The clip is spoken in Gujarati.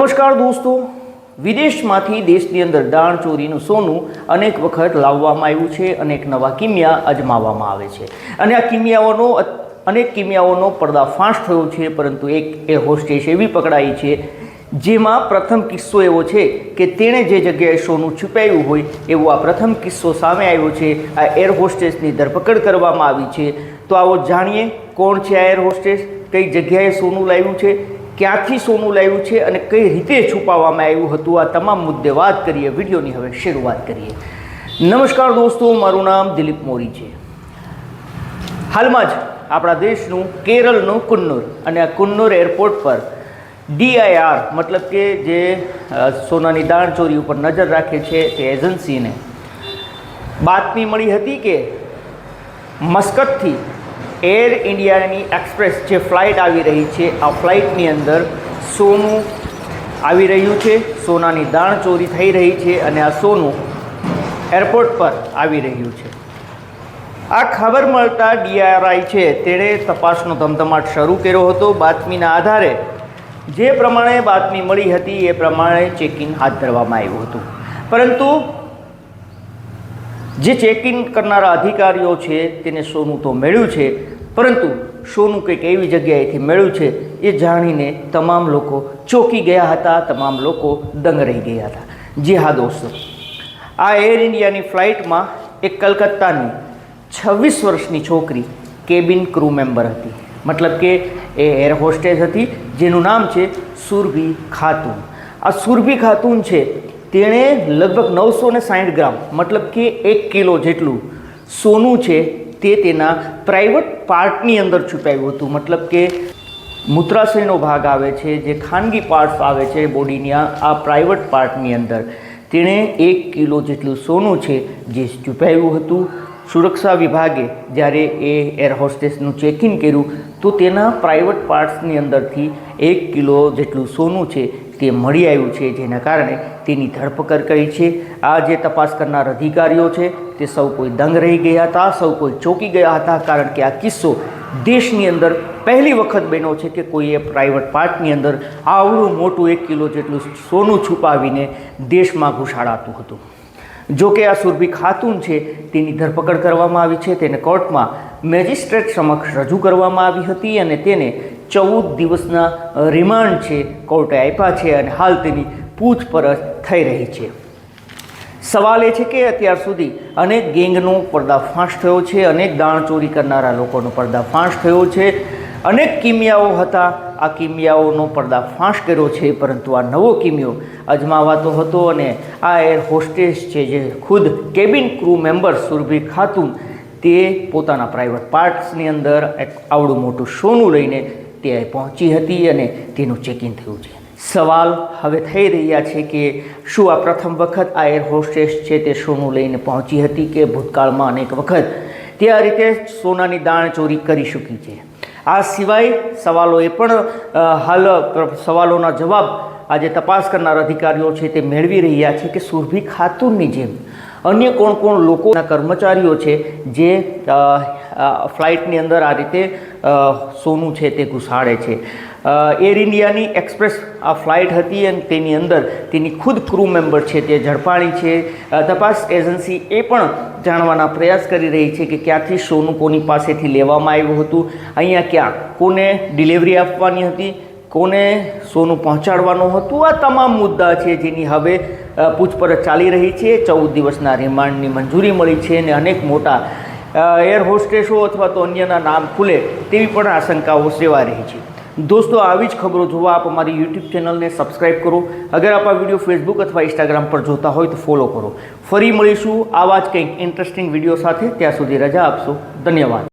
નમસ્કાર દોસ્તો. વિદેશમાંથી દેશની અંદર દાણ ચોરીનું સોનું અનેક વખત લાવવામાં આવ્યું છે અનેક નવા કિમિયા અજમાવવામાં આવે છે. અને આ કિમિયાઓનો અનેક કિમિયાઓનો પર્દાફાશ થયો છે, પરંતુ એક એ હોસ્ટેસ એવી પકડાઈ છે, જેમાં પ્રથમ કિસ્સો એવો છે કે તેણે જે જગ્યાએ સોનું છુપાવ્યું હોય એવો આ પ્રથમ કિસ્સો સામે આવ્યો છે. આ એર હોસ્ટેસની ધરપકડ કરવામાં આવી છે. તો આવો જાણીએ કોણ છે આ એર હોસ્ટેસ? કઈ જગ્યાએ સોનું લાવ્યું છે? ક્યાંથી સોનું લાવ્યું છે અને કઈ રીતે છુપાવવામાં આવ્યું હતું, આ તમામ મુદ્દે વાત કરીએ, વિડીયોની હવે શરૂઆત કરીએ. નમસ્કાર દોસ્તો, મારું નામ દિલીપ મોરી છે. હાલમાં જ આપણા દેશનું કેરળનું કુન્નુર અને આ કુન્નુર એરપોર્ટ પર ડીઆઈઆર, મતલબ કે જે સોનાની સોનાની દાણચોરી ઉપર નજર રાખે છે તે એજન્સીને. બાતમી મળી હતી કે મસ્કતથી એર ઇન્ડિયાની એક્સપ્રેસ જે ફ્લાઇટ આવી રહી છે, આ ફ્લાઇટની અંદર સોનું આવી રહ્યું છે, સોનાની દાણ ચોરી થઈ રહી છે અને આ સોનું એરપોર્ટ પર આવી રહ્યું છે. આ ખબર મળતા ડીઆરઆઈ છે, તેણે તપાસનો ધમધમાટ શરૂ કર્યો હતો. બાતમીના આધારે જે પ્રમાણે બાતમી મળી હતી, એ પ્રમાણે ચેકિંગ હાથ ધરવામાં આવ્યું હતું. પરંતુ જે ચેક ઇન કરનારા અધિકારીઓ છે તેને સોનું તો મેળ્યું છે, પરંતુ સોનું કંઈક એવી જગ્યાએથી મેળ્યું છે, એ જાણીને તમામ લોકો ચોંકી ગયા હતા, તમામ લોકો દંગ રહી ગયા હતા. જી હા દોસ્તો, આ એર ઇન્ડિયાની ફ્લાઇટમાં એક કલકત્તાની છવ્વીસ વર્ષની છોકરી કેબિન ક્રૂ મેમ્બર હતી. મતલબ કે એ એર હોસ્ટેસ હતી, જેનું નામ છે સુરભી ખાતુન. આ સુરભી ખાતુન છે તેણે લગભગ નવસો ને સાઠ ગ્રામ, મતલબ કે એક કિલો જેટલું સોનું છે તે તેના પ્રાઇવેટ પાર્ટની અંદર છુપાવ્યું હતું. મતલબ કે મૂત્રાશયનો ભાગ આવે છે, જે ખાનગી પાર્ટ્સ આવે છે બોડીની આ પ્રાઇવેટ પાર્ટની અંદર. તેણે એક કિલો જેટલું સોનું છે જે છુપાવ્યું હતું. સુરક્ષા વિભાગે જ્યારે એ એર હોસ્ટેસનું ચેકિંગ કર્યું, તો તેના પ્રાઇવેટ પાર્ટ્સની અંદરથી એક કિલો જેટલું સોનું છે તે મળી આવ્યું છે, જેના કારણે તેની ધરપકડ કરી છે. આ જે તપાસ કરનાર અધિકારીઓ છે, તે સૌ કોઈ દંગ રહી ગયા હતા, સૌ કોઈ ચોંકી ગયા હતા, કારણ કે આ કિસ્સો દેશની અંદર પહેલી વખત બન્યો છે કે કોઈએ પ્રાઇવેટ પાર્ટની અંદર આવડું મોટું એક કિલો જેટલું સોનું છુપાવીને દેશમાં ઘુસાડાતું હતું. જો કે આ સુરભી ખાતુન છે, તેની ધરપકડ કરવામાં આવી છે. તેને કોર્ટમાં મેજિસ્ટ્રેટ સમક્ષ રજૂ કરવામાં આવી હતી અને તેને ચૌદ દિવસના રિમાન્ડ છે, કોર્ટે આપ્યા છે અને હાલ તેની પૂછપરછ થઈ રહી છે. સવાલ એ છે કે અત્યાર સુધી અનેક ગેંગનો પર્દાફાશ થયો છે, અનેક દાણચોરી કરનારા લોકોનો પર્દાફાશ થયો છે. અનેક કિમિયાઓ હતા. આ કિમિયાઓનો પર્દાફાશ કર્યો છે, પરંતુ આ નવો કિમિયો અજમાવાતો હતો અને આ એર હોસ્ટેસ છે જે ખુદ cabin crew member Surbhi Khatun તે પોતાના પ્રાઇવેટ પાર્ટ્સની અંદર એક આવડું મોટું સોનું લઈને તે પહોંચી હતી અને તેનું ચેકિંગ થયું છે. સવાલ હવે થઈ રહ્યા છે કે શું આ પ્રથમ વખત આ એર હોસ્ટેસ છે તે સોનું લઈને પહોંચી હતી કે ભૂતકાળમાં અનેક વખત તે આ રીતે સોનાની દાણ ચોરી કરી ચૂકી છે? આ સિવાય સવાલો એ પણ હાલ સવાલોના જવાબ આજે તપાસ કરનાર અધિકારીઓ છે તે મેળવી રહ્યા છે કે સુરભી ખાતુનની જેમ અન્ય કોણ કોણ લોકોના કર્મચારીઓ છે જે ફ્લાઇટની અંદર આ રીતે સોનું છે તે ઘુસાડે છે. એર ઇન્ડિયાની એક્સપ્રેસ આ ફ્લાઇટ હતી અને તેની અંદર તેની ખુદ ક્રૂ મેમ્બર છે તે ઝડપાણી છે. તપાસ એજન્સી એ પણ જાણવાના પ્રયાસ કરી રહી છે કે ક્યાંથી સોનું કોની પાસેથી લેવામાં આવ્યું હતું, અહીંયા ક્યાં, કોને ડિલિવરી આપવાની હતી, કોને સોનું પહોંચાડવાનું હતું, આ તમામ મુદ્દા છે જેની હવે પૂછપરછ ચાલી રહી છે. ચૌદ દિવસના રિમાન્ડની મંજૂરી મળી છે અને અનેક મોટા એર હોસ્ટેસો અથવા તો અન્યના નામ ખુલે તેવી પણ આશંકાઓ સેવા રહી છે. દોસ્તો, આવી જ ખબરો જોવા આપ અમારી યુટ્યુબ ચેનલને સબસ્ક્રાઇબ કરો. અગર આપ આ વીડિયો ફેસબુક અથવા ઇન્સ્ટાગ્રામ પર જોતા હોય તો ફોલો કરો. ફરી મળીશું આવા જ કંઈક ઇન્ટરેસ્ટિંગ વીડિયો સાથે. ત્યાં સુધી રજા આપશો. ધન્યવાદ.